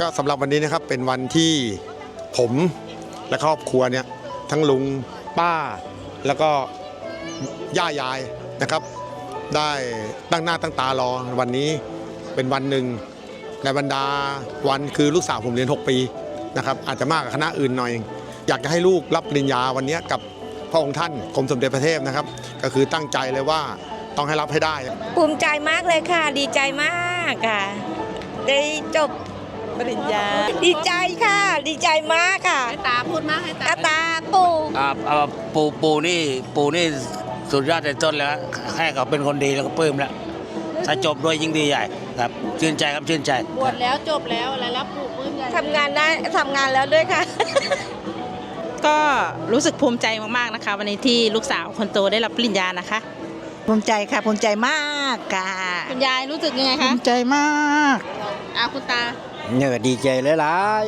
ก็สำหรับวันนี้นะครับเป็นวันที่ผมและครอบครัวเนี่ยทั้งลุงป้า แล้วก็ย่ายายนะครับ ได้ตั้งหน้าตั้งตารอวันนี้เป็นวันหนึ่งในบรรดาวันคือลูกสาวผมเรียน 6 ปีนะครับอาจจะมากกว่าคณะอื่นหน่อย อยากจะให้ลูกรับปริญญาวันนี้กับพระองค์ท่านกรมสมเด็จพระเทพนะครับ ก็คือตั้งใจเลยว่าต้องให้รับให้ได้ ภูมิใจมากเลยค่ะ ดีใจมากค่ะ ได้จบ ปริญญา ดีใจค่ะ ดีใจมากค่ะให้ตาพูดมากให้ตาอาตาปู่อ่าอ่าปูปูนี่ปูนี่สุดยอดในต้นแล้วแค่เขาเป็นคนดีแล้วก็ปลื้มแล้ว ถ้าจบด้วยยิ่งดีใหญ่ครับ ชื่นใจครับชื่นใจ บวชแล้วจบแล้วอะไรรับปลูกปลื้มใหญ่ทำงานได้ทำงานแล้วด้วยค่ะ ก็รู้สึกภูมิใจมากๆนะคะ วันนี้ที่ลูกสาวคนโตได้รับปริญญานะคะ ภูมิใจค่ะภูมิใจมากค่ะคุณยายรู้สึกยังไงภูคะมิใจมาก อาคุณตา เนี่ยดีใจหลาย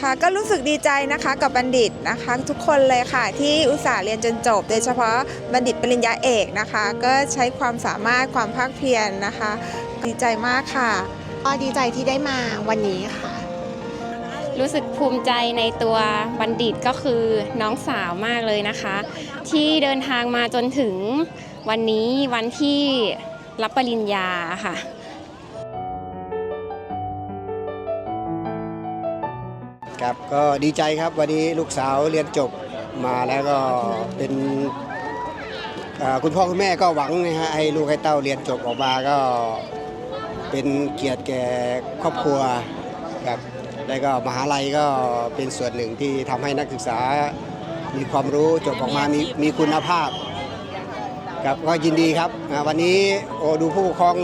ค่ะก็รู้สึกดีใจนะคะกับบัณฑิตนะคะทุกคนเลยค่ะ ที่อุตส่าห์เรียนจนจบ โดยเฉพาะบัณฑิตปริญญาเอกนะคะ ก็ใช้ความสามารถความภาคเพียรนะคะ ดีใจมากค่ะ ก็ดีใจที่ได้มาวันนี้ค่ะ รู้สึกภูมิใจในตัวบัณฑิตก็คือน้องสาวมากเลยนะคะ ที่เดินทางมาจนถึงวันนี้วันที่รับปริญญาค่ะ ครับก็ดีใจครับวันนี้ลูกสาวเรียนจบมาแล้วก็เป็นคุณพ่อคุณแม่ก็หวังนะฮะให้ลูกให้เต้าเรียนจบออกมาก็เป็นเกียรติแก่ครอบครัวครับแล้วก็มหาลัยก็เป็นส่วนหนึ่งที่ทำให้นักศึกษามีความรู้จบออกมามีมีคุณภาพครับก็ยินดีครับวันนี้โอ้ดูผู้ปกครอง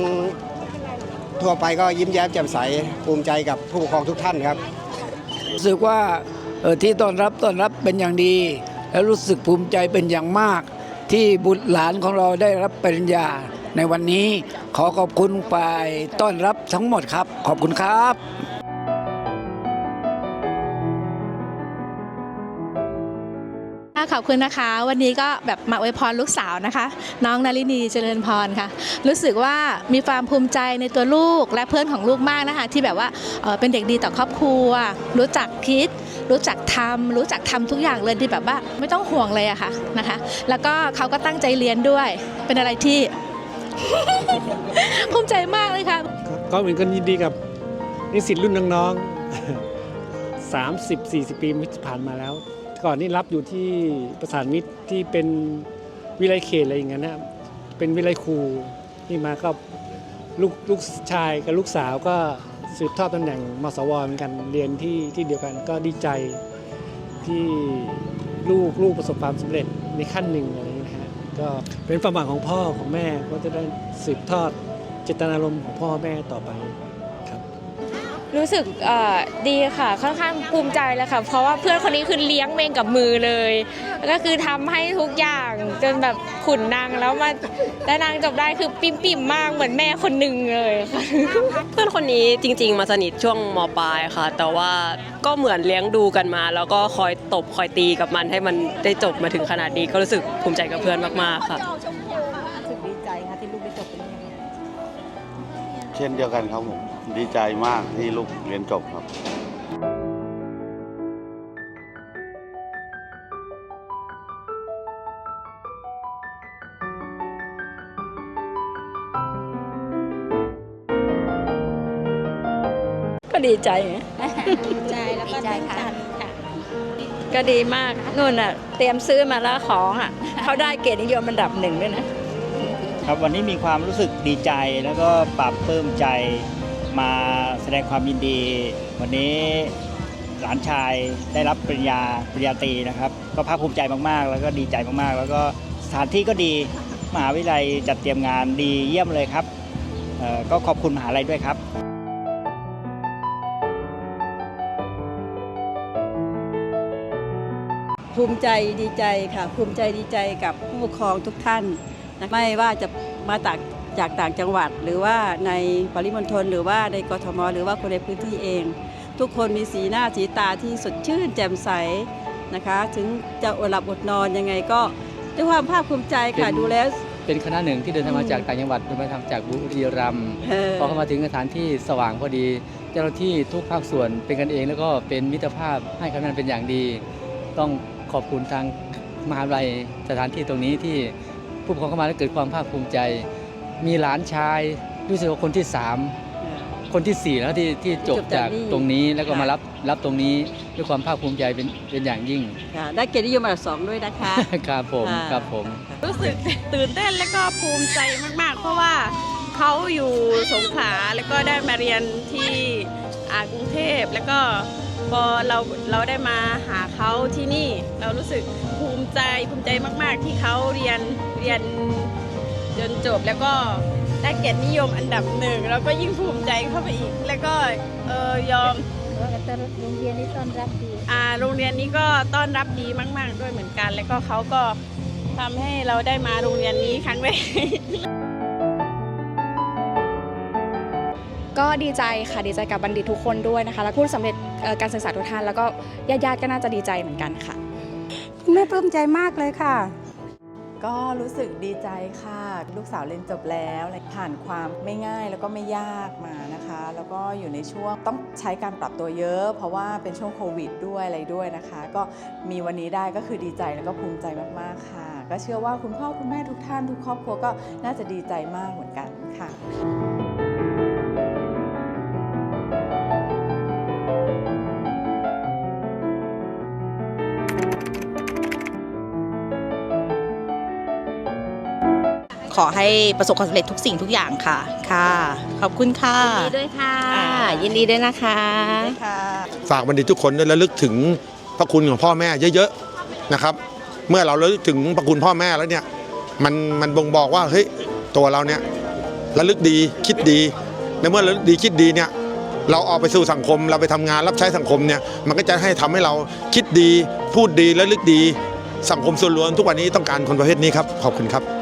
ทั่วไปก็ยิ้มแย้มแจ่มใสภูมิใจกับผู้ปกครองทุกท่านครับ รู้สึกว่าที่ต้อนรับต้อนรับเป็นอย่างดี แล้วรู้สึกภูมิใจเป็นอย่างมาก ที่บุตรหลานของเราได้รับปริญญาในวันนี้ขอขอบคุณฝ่ายต้อนรับทั้งหมดครับ ขอบคุณครับ ขอบคุณนะคะ วันนี้ก็แบบมาอวยพรลูกสาวนะคะ น้องนารินีเจริญพรค่ะ รู้สึกว่ามีความภูมิใจในตัวลูกและเพื่อนของลูกมากนะคะ ที่แบบว่าเป็นเด็กดีต่อครอบครัว รู้จักคิด รู้จักทำรู้จักทำทุกอย่างเลยที่แบบว่าไม่ต้องห่วงเลยอะค่ะนะคะ แล้วก็เขาก็ตั้งใจเรียนด้วยเป็นอะไรที่ ภูมิใจมากเลยค่ะ ก็เหมือนกันยินดีกับนิสิตรุ่นน้องๆ30 40 ปีที่ผ่านมาแล้ว ก่อนนี้รับอยู่ที่ประสานมิตรที่เป็นวิไลเขตอะไรอย่างเงี้ยนะเป็นวิไลครูนี่มาก็ลูกลูกชายกับลูกสาวก็สืบทอดตำแหน่งมสวเหมือนกันเรียนที่ที่เดียวกันก็ดีใจที่ลูกลูกประสบความสำเร็จในขั้นหนึ่งอะไรอย่างเงี้ยนะฮะก็เป็นความหวังของพ่อของแม่ก็จะได้สืบทอดเจตนารมณ์ของพ่อแม่ต่อไป รับรู้สึกเอ่อดีค่ะค่อนข้างภูมิใจเลยค่ะ เพราะว่าเพื่อนคนนี้คือเลี้ยงเมงกับมือเลยแล้วก็คือทำให้ทุกอย่างจนแบบขุนนางแล้วมาและนางจบได้คือปิ่มปิ่มๆมากเหมือนแม่คนหนึ่งเลยค่ะเพื่อนคนนี้จริง ๆ มาสนิทช่วงมปลายค่ะ แต่ว่าก็เหมือนเลี้ยงดูกันมา แล้วก็คอยตบคอยตีกับมันให้มันได้จบมาถึงขนาดนี้ก็รู้สึกภูมิใจกับเพื่อนมากๆค่ะเช่นเดียวกันครับผม ดีใจมากที่ลูกเรียนจบครับก็ดีใจดีใจแล้วก็ดีใจค่ะ ก็ดีมากนู่นน่ะ เตรียมซื้อมาแล้วของอะเขาได้เกียรตินิยมอันดับหนึ่งด้วยนะ ครับวันนี้มีความรู้สึกดีใจแล้วก็ปรับปลื้มใจ มาแสดงความยินดี วันนี้หลานชายได้รับปริญญาปริญญาตรีนะครับ ก็ภาคภูมิใจมากๆ แล้วก็ดีใจมากๆ แล้วก็สถานที่ก็ดีมหาวิทยาลัยจัดเตรียมงานดีเยี่ยมเลยครับก็ขอบคุณมหาลัยด้วยครับภูมิใจดีใจค่ะ ภูมิใจดีใจกับผู้ปกครองทุกท่าน ไม่ว่าจะมาจาก จากต่างจังหวัด หรือว่าในปริมณฑลหรือว่าในกทม หรือว่าคนในพื้นที่เอง ทุกคนมีสีหน้าสีตาที่สดชื่น แจ่มใสนะคะ ถึงจะอดหลับอดนอนยังไงก็ด้วยความภาคภูมิใจค่ะเป็นดูแล้วเป็นคณะหนึ่งที่เดินทางมาจากต่างจังหวัดเดินทางจากบุรีรัมย์เออพอเข้ามาถึงสถานที่สว่างพอดี เจ้าหน้าที่ทุกภาคส่วนเป็นกันเอง แล้วก็เป็นมิตรภาพให้คำแนะนำเป็นอย่างดี ต้องขอบคุณทางมหาวิทยาลัยสถานที่ตรงนี้ที่ผู้ปกครองเข้ามาแล้วเกิดความภาคภูมิใจ มีหลานชายรู้สึกว่าคนที่สามคนที่สี่แล้วที่ที่จบจบจาจากกนี่ตรงนี้แล้วก็ค่ะ มารับรับตรงนี้ด้วยความภาคภูมิใจเป็นเป็นอย่างยิ่ง ค่ะได้เกียรตินิยมอันดับสองด้วยนะคะ ครับผมค่ะ ครับผม รู้สึกตื่นเต้นและก็ภูมิใจมาก ๆ เพราะว่าเขาอยู่สงขลาแล้วก็ได้มาเรียนที่อ่ากรุงเทพแล้วก็พอเราเราได้มาหาเขาที่นี่ เรารู้สึกภูมิใจภูมิใจมาก ๆ ที่เขาเรียนเรียน จนจบแล้วก็ได้เกียรตินิยมอันดับหนึ่งแล้วก็ยิ่งภูมิใจเข้าไปอีก แล้วก็เออยอมโรงเรียนนี้ต้อนรับดีอ่าโรงเรียนนี้ก็ต้อนรับดีมาก ๆ ด้วยเหมือนกัน แล้วก็เขาก็ทำให้เราได้มาโรงเรียนนี้ครั้งแรกก็ดีใจค่ะดีใจกับบัณฑิตทุกคนด้วยนะคะ และผู้สำเร็จเอ่อการศึกษาทุกท่านแล้วก็ญาติๆก็น่าจะดีใจเหมือนกันค่ะแม่ปลื้มใจมากเลยค่ะ ก็รู้สึกดีใจค่ะ ลูกสาวเรียนจบแล้วผ่านความไม่ง่ายแล้วก็ไม่ยากมานะคะ แล้วก็อยู่ในช่วงต้องใช้การปรับตัวเยอะ เพราะว่าเป็นช่วงโควิดด้วยอะไรด้วยนะคะ ก็มีวันนี้ได้ก็คือดีใจแล้วก็ภูมิใจมากๆค่ะ ก็เชื่อว่าคุณพ่อคุณแม่ทุกท่านทุกครอบครัวก็น่าจะดีใจมากเหมือนกันค่ะ ขอให้ประสบความสำเร็จทุกสิ่งทุกอย่างค่ะค่ะ ขอบคุณค่ะ ยินดีด้วยค่ะยินดีด้วยนะคะ ฝากบัณฑิตทุกคนด้วยระลึกถึงพระคุณของพ่อแม่เยอะๆนะครับ เมื่อเราระลึกถึงพระคุณพ่อแม่แล้วเนี่ย มันมันบ่งบอกว่าเฮ้ยตัวเราเนี่ยระลึกดีคิดดีในเมื่อระลึกดีคิดดีเนี่ยเราออกไปสู่สังคมเราไปทำงานรับใช้สังคมเนี่ยมันก็จะให้ทำให้เราคิดดี พูดดีระลึกดี สังคมส่วนรวมทุกวันนี้ต้องการคนประเภทนี้ครับขอบคุณครับตั้งใจเรียน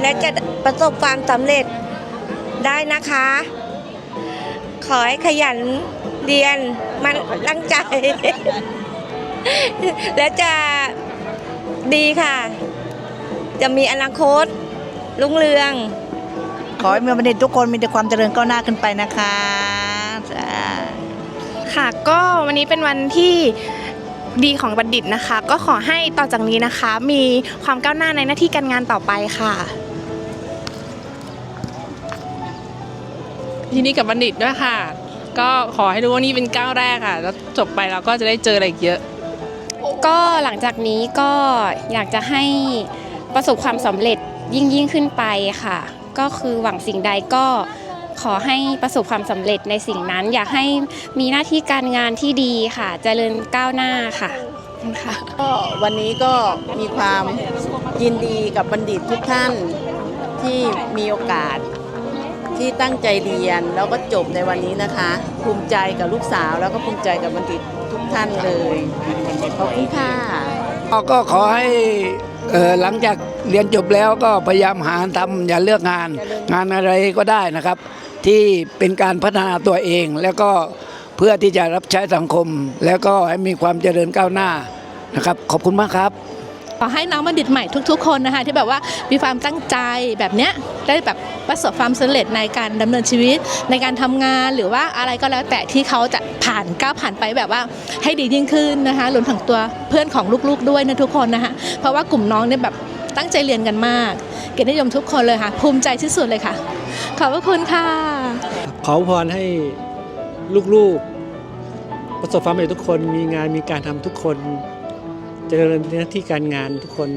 และจะประสบความสำเร็จได้นะคะ ขอให้ขยันเรียนมันตั้งใจ และจะดีค่ะ จะมีอนาคตรุ่งเรือง ขอให้มีบัณฑิตทุกคนมีแต่ความเจริญก้าวหน้าขึ้นไปนะคะจ้าค่ะก็วันนี้เป็นวันที่ ดีของบัณฑิตนะคะ ก็ขอให้ต่อจากนี้นะคะ มีความก้าวหน้าในหน้าที่การงานต่อไปค่ะยินดีกับบัณฑิตด้วยค่ะ ก็ขอให้รู้ว่านี่เป็นก้าวแรกค่ะ แล้วจบไปเราก็จะได้เจออะไรอีกเยอะ ก็หลังจากนี้ก็อยากจะให้ประสบความสำเร็จยิ่งยิ่งขึ้นไปค่ะ ก็คือหวังสิ่งใดก็ ขอให้ประสบความสำเร็จในสิ่งนั้น อยากให้มีหน้าที่การงานที่ดีค่ะเจริญก้าวหน้าค่ะขอบคุณค่ะก็วันนี้ก็มีความยินดีกับบัณฑิตทุกท่านที่มีโอกาสที่ตั้งใจเรียนแล้วก็จบในวันนี้นะคะ ภูมิใจกับลูกสาวแล้วก็ภูมิใจกับบัณฑิตทุกท่านเลยขอบคุณค่ะก็ขอให้เอ่อหลังจากเรียนจบแล้วก็พยายามหาทำอย่าเลือกงาน งานอะไรก็ได้นะครับ ที่เป็นการพัฒนาตัวเอง แล้วก็เพื่อที่จะรับใช้สังคม แล้วก็ให้มีความเจริญก้าวหน้านะครับ ขอบคุณมากครับขอให้น้องบัณฑิตใหม่ทุกๆ คนนะคะที่แบบว่ามีความตั้งใจแบบเนี้ยได้แบบประสบความสำเร็จในการดำเนินชีวิต ในการทำงานหรือว่าอะไรก็แล้วแต่ที่เขาจะผ่านก้าวผ่านไปแบบว่าให้ดียิ่งขึ้นนะคะรวมถึงตัวเพื่อนของลูกๆด้วยนะทุกคนนะคะเพราะว่ากลุ่มน้องเนี่ยแบบตั้งใจเรียนกันมาก เกียรตินิยมทุกคนเลยค่ะ ภูมิใจที่สุดเลยค่ะ ขอบพระคุณค่ะ ขอพรให้ลูกๆ ประสบความสำเร็จทุกคนมีงานมีการทำทุกคนเจริญในหน้าที่การงานทุกคน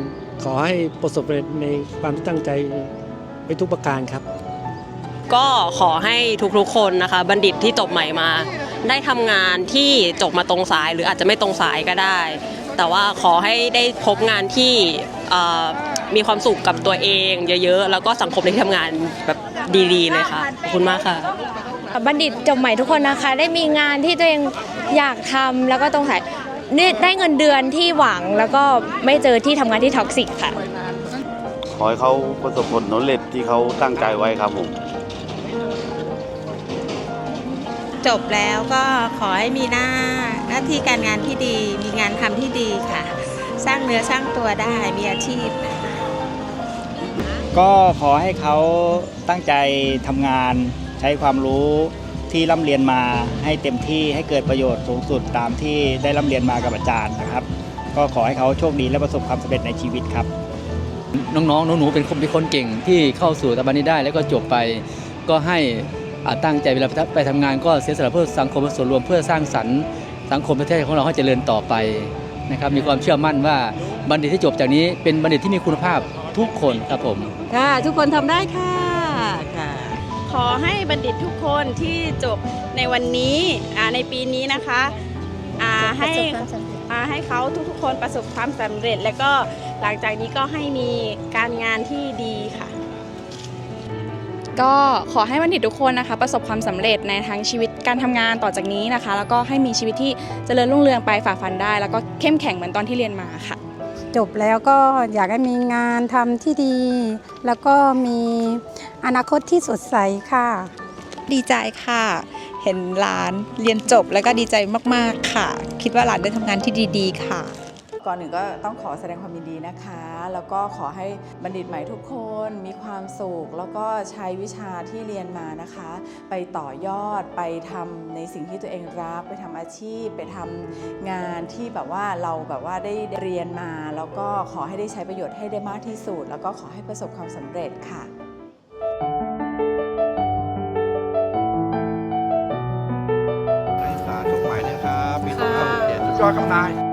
ขอให้ประสบความสำเร็จในความตั้งใจไปทุกประการครับ ก็ขอให้ทุกๆคนนะคะ บัณฑิตที่จบใหม่มา ได้ทำงานที่จบมาตรงสายหรืออาจจะไม่ตรงสายก็ได้ แต่ว่าขอให้ได้พบงานที่มีความสุขกับตัวเอง เยอะๆ แล้วก็สังคมในที่ทำงานแบบ ดีๆเลยค่ะ ขอบคุณมากค่ะ บัณฑิตจบใหม่ทุกคนนะคะ ได้มีงานที่ตัวเองอยากทำแล้วก็ตรงสายนี่ได้เงินเดือนที่หวังแล้วก็ไม่เจอที่ทำงานที่ท็อกซิกค่ะ ขอให้เขาประสบผลสำเร็จที่เขาตั้งใจไว้ครับผม จบแล้วก็ขอให้มีหน้าหน้าที่การงานที่ดี มีงานทำที่ดีค่ะ สร้างเนื้อสร้างตัวได้มีอาชีพนะคะ ก็ขอให้เขาตั้งใจทำงานใช้ความรู้ที่ร่ำเรียนมาให้เต็มที่ให้เกิดประโยชน์สูงสุดตามที่ได้ร่ำเรียนมากับอาจารย์นะครับ ก็ขอให้เขาโชคดีและประสบความสำเร็จในชีวิตครับ น้องๆหนูๆเป็นคนเป็นคนเก่งที่เข้าสู่สถาบันนี้ได้แล้วก็จบไป ก็ให้อ่าตั้งใจเวลาไปทำงาน ก็เสียสละเพื่อสังคมส่วนรวมเพื่อสร้างสรรค์สังคมประเทศของเราให้เจริญต่อไปนะครับมีความเชื่อมั่นว่าบัณฑิตที่จบจากนี้เป็นบัณฑิตที่มีคุณภาพ ทุกคนครับผม ค่ะทุกคนทำได้ค่ะค่ะ ขอให้บัณฑิตทุกคนที่จบในวันนี้อ่าในปีนี้นะคะอ่าให้อ่าให้เขาทุกๆ คนประสบความสำเร็จ แล้วก็หลังจากนี้ก็ให้มีการงานที่ดีค่ะ ก็ขอให้บัณฑิตทุกคนนะคะ ประสบความสำเร็จในทั้งชีวิตการทำงานต่อจากนี้นะคะ แล้วก็ให้มีชีวิตที่เจริญรุ่งเรืองไปฝ่าฟันได้ แล้วก็เข้มแข็งเหมือนตอนที่เรียนมาค่ะ จบแล้วก็อยากให้มีงานทำที่ดี แล้วก็มีอนาคตที่สดใสค่ะ ดีใจค่ะ เห็นหลานเรียนจบแล้วก็ดีใจมาก ๆ ค่ะ คิดว่าหลานได้ทำงานที่ดี ๆ ค่ะ ก่อนหนึ่งก็ต้องขอแสดงความยินดีนะคะ แล้วก็ขอให้บัณฑิตใหม่ทุกคนมีความสุข แล้วก็ใช้วิชาที่เรียนมานะคะ ไปต่อยอดไปทำในสิ่งที่ตัวเองรัก ไปทำอาชีพ ไปทำงานที่แบบว่าเราแบบว่าได้เรียนมา แล้วก็ขอให้ได้ใช้ประโยชน์ให้ได้มากที่สุด แล้วก็ขอให้ประสบความสำเร็จค่ะนักศึกษาจบใหม่นะครับปี2567สุดยอดครับนาย